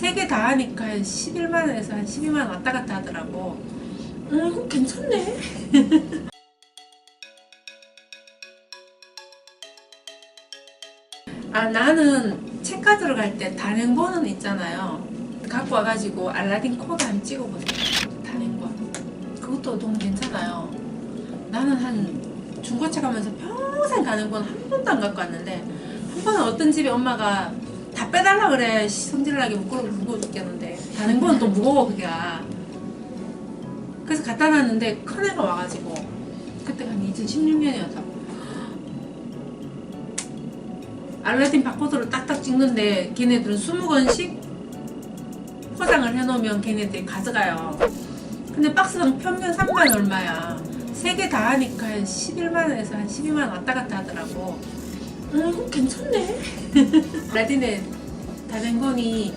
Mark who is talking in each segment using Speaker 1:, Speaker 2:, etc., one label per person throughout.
Speaker 1: 세 개 다 하니까 한 11만 원에서 한 12만 원 왔다 갔다 하더라고. 어, 이거 괜찮네. 아, 나는 책가 들어갈 때 단행본은 있잖아요. 갖고 와가지고 알라딘 코드 한번 찍어보세요. 단행본. 그것도 너무 괜찮아요. 나는 한 중고차 가면서 평생 가는 건 한 번도 안 갖고 왔는데 한 번은 어떤 집에 엄마가 다 빼달라 그래. 성질나게 무거워 무거워 죽겠는데. 다른 건 또 무거워 그게가 그래서 갖다 놨는데 큰 애가 와가지고 그때가 한 2016년이었다고. 알라딘 바코드를 딱딱 찍는데 걔네들은 20권씩 포장을 해놓으면 걔네들이 가져가요. 근데 박스당 평균 3만 얼마야. 세 개 다 하니까 한 11만 원에서 한 12만 원 왔다 갔다 하더라고. 어, 괜찮네. 라딘의 다른건이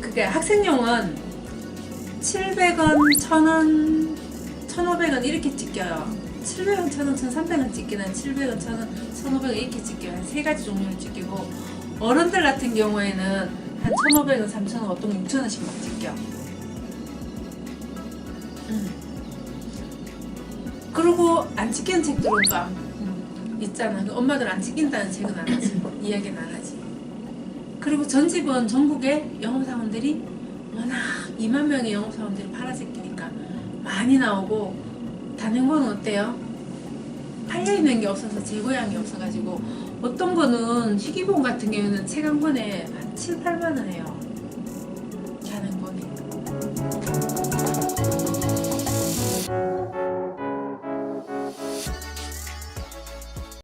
Speaker 1: 그게 학생용은 700원, 1000원, 1500원 이렇게 찍혀요 700원, 1000원, 1300원 찍기는 700원, 1000원, 1500원 이렇게 찍혀요 한세 가지 종류를 찍히고 어른들 같은 경우에는 한 1500원, 3000원, 어떤 건 6000원씩 막 찍혀 음. 그리고 안 찍힌 책들은 또 있잖아. 그 엄마들 안 찍힌다는 책은 안 하지. 이야기는 안 하지. 그리고 전집은 전국에 영업사원들이 워낙 2만 명의 영업사원들이 팔아새끼니까 많이 나오고 단행본은 어때요? 팔려있는 게 없어서 재고양이 없어가지고 어떤 거는 희귀본 같은 경우는 책 한 권에 한 7, 8만 원 해요.